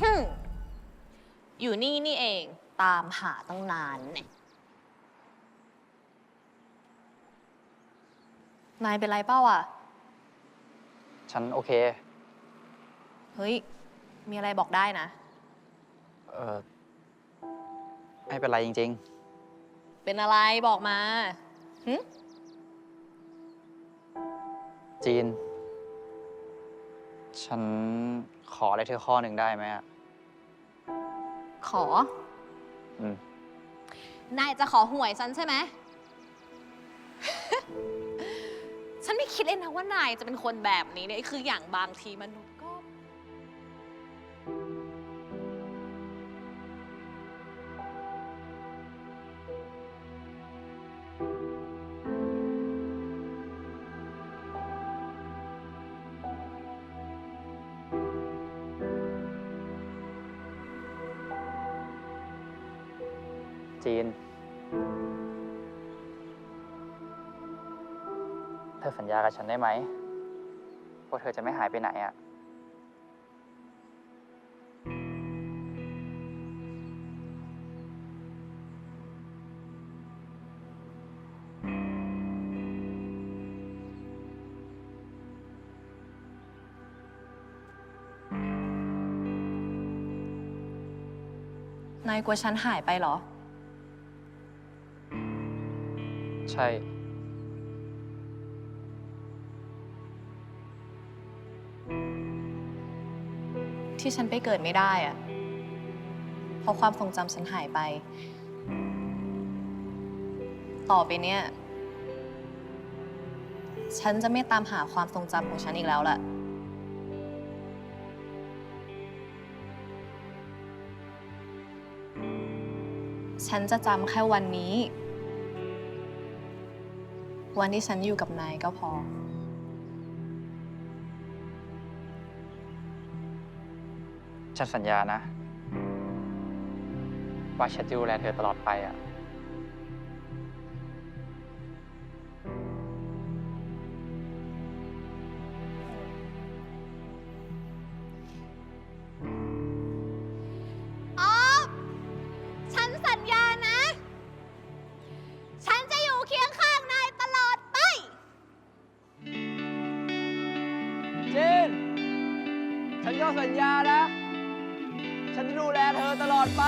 ฮึ่มอยู่นี่นี่เอง ตามหาตั้งนานเนี่ย นายเป็นไรเป้าอะ ฉันโอเค เฮ้ย มีอะไรบอกได้นะ เออไม่เป็นไรจริง เป็นอะไรบอกมาหึ ๆ จีน ฉันขออะไรเธอข้อหนึ่งได้ไหมอะขอ อืม นายจะขอหวยฉันใช่ไหม ฉันไม่คิดเลยนะว่านายจะเป็นคนแบบนี้เนี่ย คืออย่างบางทีมนุษย์ก็ จีน เธอสัญญากับฉันได้ไหมว่าเธอจะไม่หายไปไหนอะนายกลัวฉันหายไปเหรอ ใช่ ที่ฉันไปเกิดไม่ได้อะเพราะความทรงจำฉันหายไป ต่อไปเนี่ย ฉันจะไม่ตามหาความทรงจำของฉันอีกแล้วแหละฉันจะจำแค่วันนี้ วันที่ฉันอยู่กับนายก็พอ ฉันสัญญานะ ว่าฉันจะดูแลเธอตลอดไปอะ ฉันก็สัญญานะ ฉันจะดูแลเธอตลอดไป